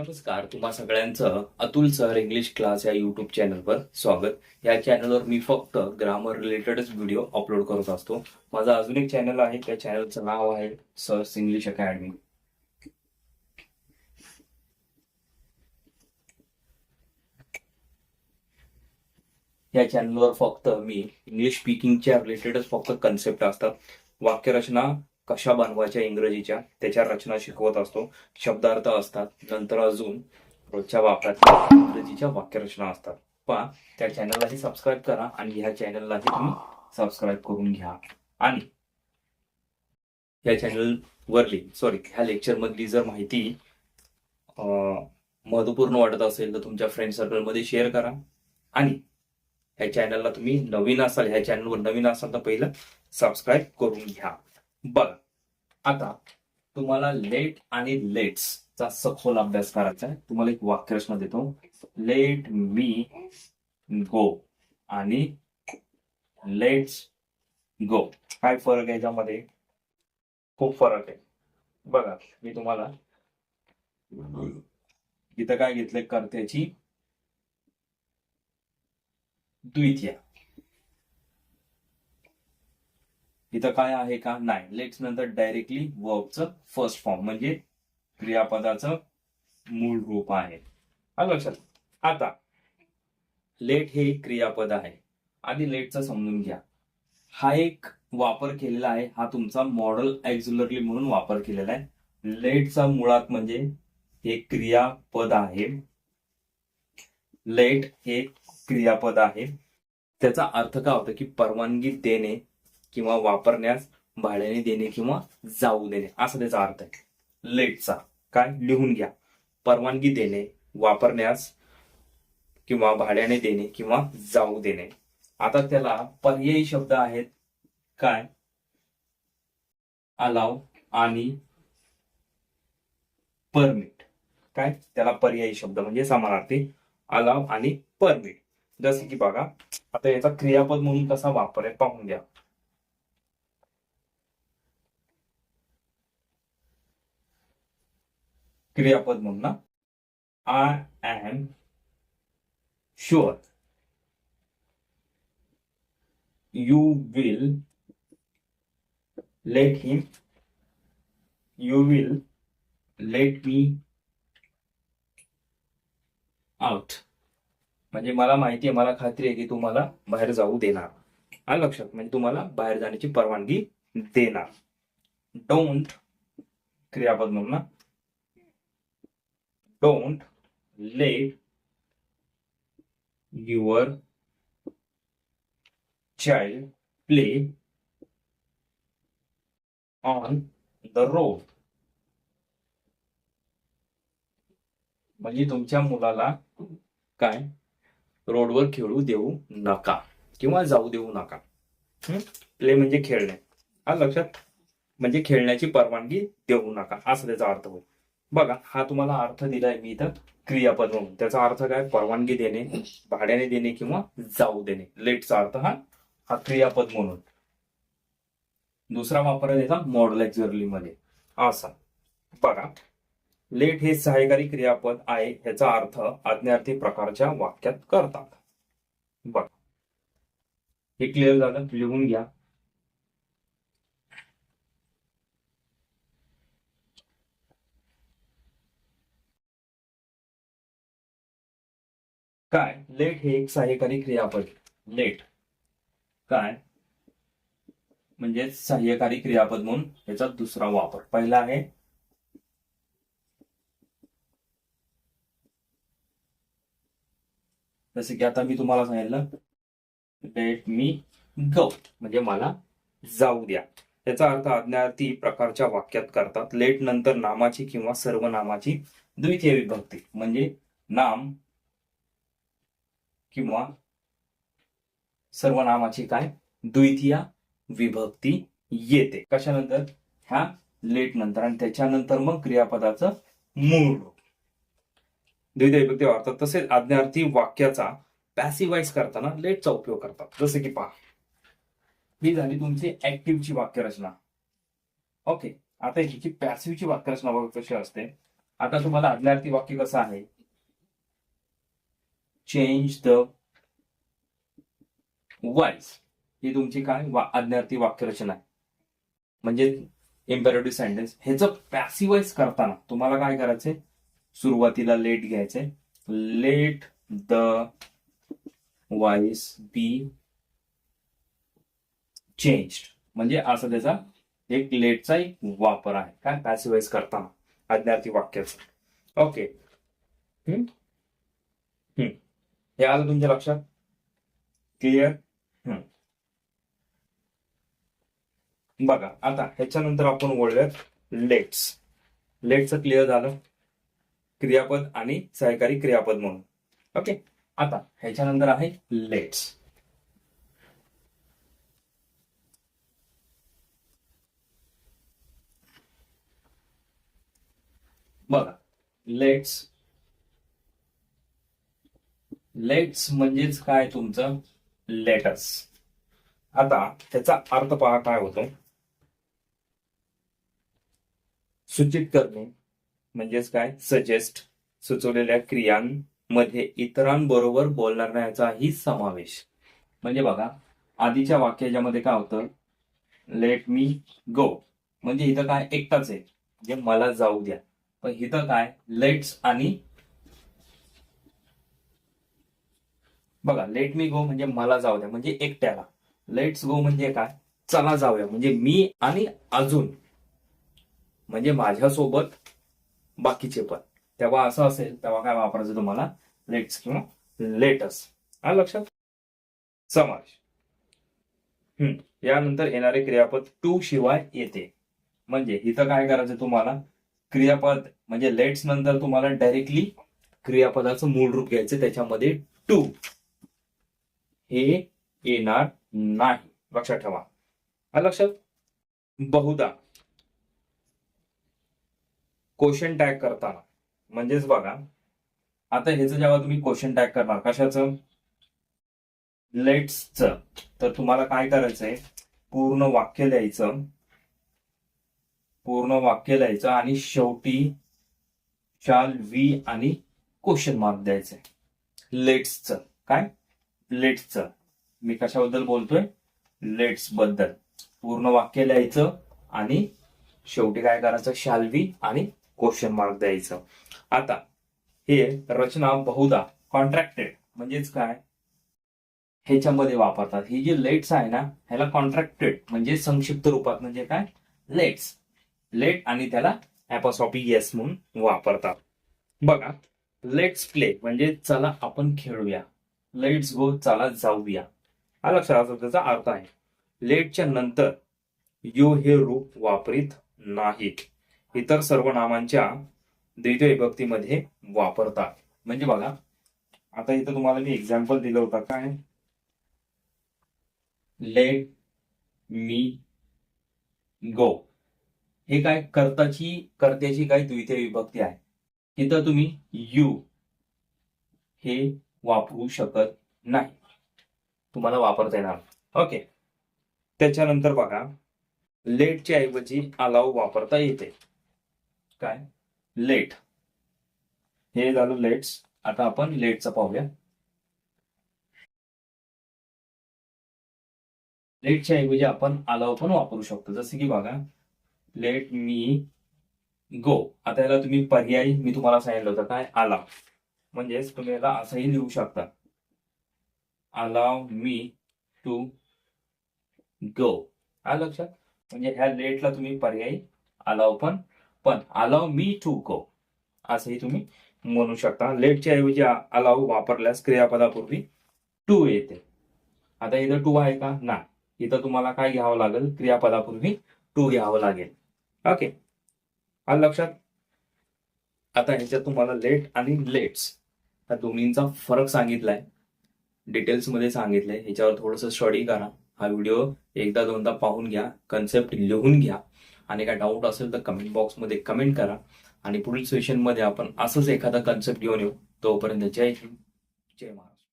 नमस्कार तुम्हा सगळ्यांचं अतुल सर इंग्लिश क्लास या युट्यूब चॅनलवर स्वागत. या चॅनलवर मी फक्त ग्रामर रिलेटेडच व्हिडिओ अपलोड करत असतो. माझा अजून एक चॅनल आहे त्या चॅनलचं नाव आहे सर्स इंग्लिश अकॅडमी या चॅनलवर फक्त मी इंग्लिश स्पीकिंगच्या रिलेटेडच फक्त कन्सेप्ट असतात वाक्यरचना कशा बनवायच्या इंग्रजीच्या त्याच्या रचना शिकवत असतो. शब्दार्थ असतात. नंतर अजून रोजच्या वापरात इंग्रजीच्या वाक्यरचना असतात. पहा त्या चॅनललाही सबस्क्राईब करा आणि ह्या चॅनललाही तुम्ही सबस्क्राईब करून घ्या. आणि या चॅनल वरली सॉरी ह्या लेक्चर मधली जर माहिती अं, महत्त्वपूर्ण वाटत असेल तर तुमच्या फ्रेंड सर्कलमध्ये शेअर करा. आणि ह्या चॅनलला तुम्ही नवीन असाल ह्या चॅनलवर नवीन असाल तर पहिलं सबस्क्राईब करून घ्या. बघा आता तुम्हाला लेट आणि लेट्स चा सखोल अभ्यास करायचा आहे. तुम्हाला एक वाक्यरचना देतो. लेट मी गो आणि लेट्स गो काय फरक आहे याच्यामध्ये? खूप फरक आहे. बघा मी तुम्हाला इथं काय घेतलंय? कर्त्याची द्वितीय. इथं काय आहे का? नाही. लेट्स नंतर डायरेक्टली वर्बचं फर्स्ट फॉर्म म्हणजे क्रियापदाचं मूळ रूप आहे. लक्षात आता लेट हे एक क्रियापद आहे. आधी लेटचं समजून घ्या. हा एक वापर केलेला आहे. हा तुमचा मॉडल एक्झुलरली म्हणून वापर केलेला आहे. लेटचा मुळात म्हणजे हे क्रियापद आहे. लेट हे क्रियापद आहे. त्याचा अर्थ काय होतो की परवानगी देणे किंवा वापरण्यास भाड्याने देणे किंवा जाऊ देणे. असा त्याचा अर्थ आहे. लेटचा. काय? लिहून घ्या. परवानगी देणे वापरण्यास किंवा भाड्याने देणे किंवा जाऊ देणे. आता त्याला पर्यायी शब्द आहेत. काय? अलाव आणि परमिट काय? त्याला पर्यायी शब्द म्हणजे समानार्थी. अलाव आणि परमिट जसं की बघा आता याचा क्रियापद म्हणून कसा वापर आहे पाहून घ्या. क्रियापद म्हणून ना? I am sure you will let him you will let me out म्हणजे मला माहिती आहे मला खात्री आहे की तुम्हाला बाहेर जाऊ देणार. हा लक्षात. म्हणजे तुम्हाला बाहेर जाण्याची परवानगी देणार. डोंट क्रियापद म्हणून don't don't your your child play on the road म्हणजे तुमच्या मुलाला काय? रोडवर खेळू देऊ नका किंवा जाऊ देऊ नका. प्ले म्हणजे खेळणे. हा लक्षात? म्हणजे खेळण्याची परवानगी देऊ नका. असा त्याचा अर्थ होईल. बघा हा तुम्हाला अर्थ दिलाय मी इथं. क्रियापद म्हणून. त्याचा अर्थ काय? परवानगी देणे भाड्याने देणे किंवा जाऊ देणे. लेटचा अर्थ हा हा क्रियापद म्हणून. दुसरा वापर आहे त्याचा मध्ये. असा. बघा. लेट हे सहाय्यकारी क्रियापद आहे याचा अर्थ आज्ञार्थी प्रकारच्या वाक्यात करतात. बघा. हे क्लिअर झालं? लिहून घ्या. काय? लेट हे एक सहाय्यकारी क्रियापद. लेट. काय? म्हणजे सहाय्यकारी क्रियापद म्हणून याचा दुसरा वापर. पहिला आहे जसं की आता मी तुम्हाला सांगितलं लेट मी गो म्हणजे मला जाऊ द्या. त्याचा अर्थ आज्ञार्थी प्रकारच्या वाक्यात करतात. लेट नंतर नामाची किंवा सर्वनामाची द्वितीय विभक्ती. म्हणजे नाम किंवा सर्वनामाची काय? द्वितीय विभक्ती येते. कशानंतर? ह्या लेट नंतर. आणि त्याच्यानंतर मग क्रियापदाचं मूळ रूप. द्वितीय विभक्ती वापरतात. तसेच आज्ञार्थी वाक्याचा पॅसिवाइज करताना लेटचा उपयोग करतात. जसे की पहा. ही झाली तुमची ऍक्टिव्हची वाक्यरचना. ओके आता ह्याची पॅसिव्हची वाक्यरचना बघ कशी असते. आता तुम्हाला आज्ञार्थी वाक्य कसं आहे? चेंज द वाईज ही तुमची काय वा- वाक्यरचना आहे. म्हणजे इम्पेरेटिव्ह सेंटेन्स ह्याचं पॅसिवाइज करताना तुम्हाला काय करायचंय? सुरुवातीला लेट घ्यायचंय. Let the voice be change म्हणजे असं त्याचा एक लेटचा एक वापर आहे. काय? पॅसिवाइज करताना. आज्ञार्थी वाक्याचा ओके हे आलं तुमच्या लक्षात? क्लिअर बघा आता ह्याच्यानंतर आपण बोलूयात लेट्स लेटचं क्लिअर झालं. क्रियापद आणि सहकारी क्रियापद म्हणून. ओके आता ह्याच्यानंतर आहे लेट्स बघा लेट्स लेट्स म्हणजेच काय तुमचं? लेटस आता त्याचा अर्थ पहा काय होतो? सूचित करणे म्हणजेच काय? सजेस्ट सुचवलेल्या क्रियांमध्ये इतरांबरोबर बोलणाऱ्याचाही समावेश. म्हणजे बघा आधीच्या वाक्याच्यामध्ये काय होतं? लेट मी गो म्हणजे इथं काय? एकटाच आहे. म्हणजे मला जाऊ द्या. पण इथं काय? लेट्स आणि बघा लेट मी गो म्हणजे मला जाऊ द्या म्हणजे एकट्याला. लेट्स गो म्हणजे काय? चला जाऊया म्हणजे मी आणि अजून. म्हणजे माझ्यासोबत बाकीचे पण. तेव्हा असं असेल तेव्हा काय वापरायचं तुम्हाला? लेट्स किंवा लेटस हा लक्षात? समाज हम्म यानंतर येणारे क्रियापद टू शिवाय येते. म्हणजे इथं काय करायचं तुम्हाला? क्रियापद म्हणजे लेट्स नंतर तुम्हाला डायरेक्टली क्रियापदाचं मूळ रूप घ्यायचं त्याच्यामध्ये टू हे येणार नाही. लक्षात ठेवा. हा लक्षात बहुधा क्वेश्चन टॅग करताना. म्हणजेच बघा आता ह्याचं जेव्हा तुम्ही क्वेश्चन टॅग करणार कशाचं? लेट्सचं तर तुम्हाला काय करायचंय? पूर्ण वाक्य लिहायचं. पूर्ण वाक्य लिहायचं आणि शेवटी शाल वी आणि क्वेश्चन मार्क द्यायचंय. लेट्सचं काय? लेट्सचं मी कशाबद्दल बोलतोय? लेट्सबद्दल पूर्ण वाक्य लिहायचं आणि शेवटी काय करायचं? शाल्वी आणि क्वेश्चन मार्क द्यायचं. आता हे रचना बहुधा कॉन्ट्रॅक्टेड म्हणजेच काय? ह्याच्यामध्ये वापरतात. ही जी लेट्स आहे ना ह्याला कॉन्ट्रॅक्टेड म्हणजे संक्षिप्त रूपात म्हणजे काय? लेट्स लेट आणि त्याला ऍपॉसॉपी येस म्हणून वापरतात. बघा लेट्स प्ले म्हणजे चला आपण खेळूया. लेट्स गो चला जाऊया. हा लक्षात असं त्याचा अर्थ आहे लेटच्या नंतर यू हे रूप वापरित नाहीत. इतर सर्व नामांच्या द्वितीय विभक्तीमध्ये वापरतात. म्हणजे बघा आता इथं तुम्हाला मी एक्झाम्पल दिलं होतं काय? लेट मी गो हे काय कर्ताची कर्त्याची काय द्वितीय विभक्ती आहे? इथं तुम्ही यू हे वापरू शकत नाही. तुम्हाला वापरता येणार. ओके त्याच्यानंतर बघा लेटच्या ऐवजी अलाव वापरता येते. काय? लेट हे झालं लेट्स आता आपण लेटचं पाहूया. लेटच्या ऐवजी आपण अलाव पण वापरू शकतो. जसं की बघा लेट मी गो आता याला तुम्ही पर्यायी मी तुम्हाला सांगितलं होतं काय? अलाव म्हणजेच तुम्ही याला असंही लिहू शकता. अलाव मी टू गो हा लक्षात? म्हणजे ह्या लेटला तुम्ही पर्यायी अलाव पण पण अलाव मी टू गो असंही तुम्ही म्हणू शकता. लेटच्या ऐवजी अलाव वापरल्यास क्रियापदापूर्वी टू येते. आता इथं टू आहे का? नाही इथं तुम्हाला काय घ्यावं लागेल? क्रियापदापूर्वी टू घ्यावं लागेल. ओके आलं लक्षात? आता ह्याच्यात तुम्हाला लेट आणि लेट्स या दोन्हींचा फरक सांगितलाय. डिटेल्समध्ये सांगितलंय. ह्याच्यावर थोडंसं स्टडी करा. हा व्हिडिओ एकदा दोनदा पाहून घ्या. कन्सेप्ट लिहून घ्या. आणि काय डाऊट असेल तर कमेंट बॉक्समध्ये कमेंट करा. आणि पुढील सेशनमध्ये आपण असंच एखादा कन्सेप्ट घेऊन येऊ. तोपर्यंत जय हिंद. जय महाराज